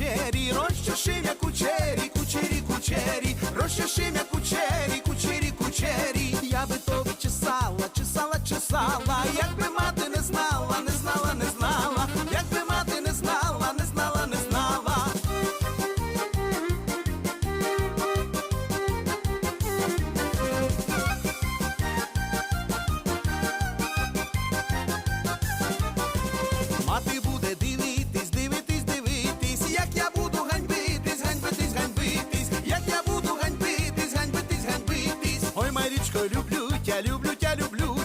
شعری را люблю тебя, люблю тебя, люблю.